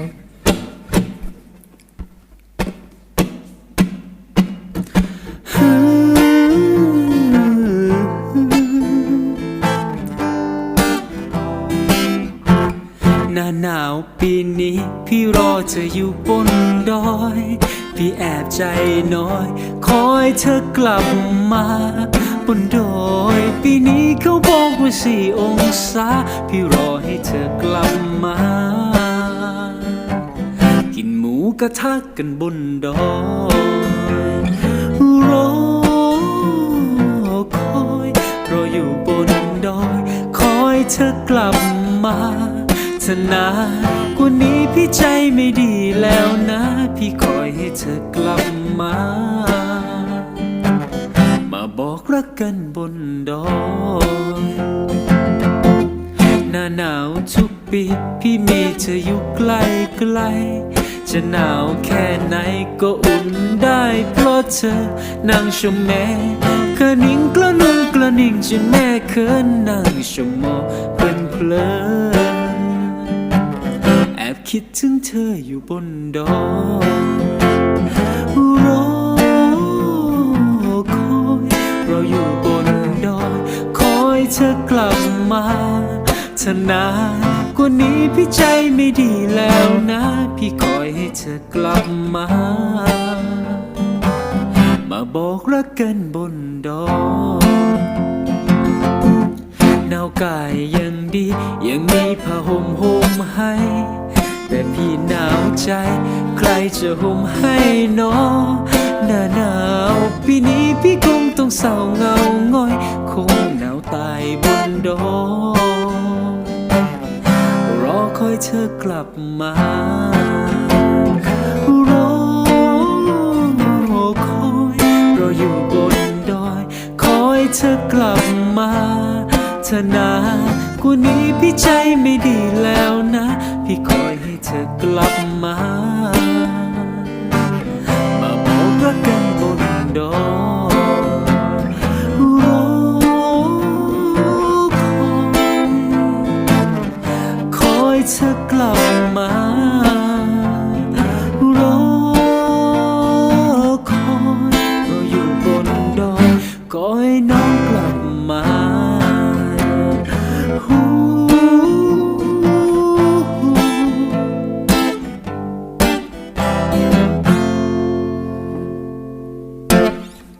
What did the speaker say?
หน้าหนาวปีนี้พี่รอเธออยู่บนดอย พี่แอบใจน้อย คอยเธอกลับมาบนดอยปีนี้เขาบอกว่าสี่องศา พี่รอให้เธอกลับมา กระทะกันบนดอยรอคอยรออยู่บนดอย คอยเธอกลับมาเธอนากว่านี้พี่ใจไม่ดีแล้วนะ พี่คอยให้เธอกลับมา มาบอกรักกันบนดอยหน้าหนาวทุกปีพี่มีเธออยู่ใกล้ใกล้ จะหนาวแค่ไหนก็อุ่นได้เพราะเธอนั่งชมแม่กระนิ่งกระนุ่งกระนิ่งจนแม่เขินนั่งชมหมอเพลินเพลินแอบคิดถึงเธออยู่บนดอยรอคอยเรออยู่บนดอยคอยเธอกลับมาเธอนาน กว่านี้พี่ใจไม่ดีแล้วนะ พี่คอยให้เธอกลับมา มาบอกรักกันบนดอยหนาวกายยังดี ยังมีผ้าห่มห่มให้ แต่พี่หนาวใจ ใครจะห่มให้หนอหน้าหนาวปีนี้พี่คงต้องเศร้าเงา เธอกลับมารอคอยรออยู่บนดอย คอยเธอกลับมาเธอนากว่านี้พี่ใจไม่ดีแล้วนะ พี่คอยให้เธอกลับมา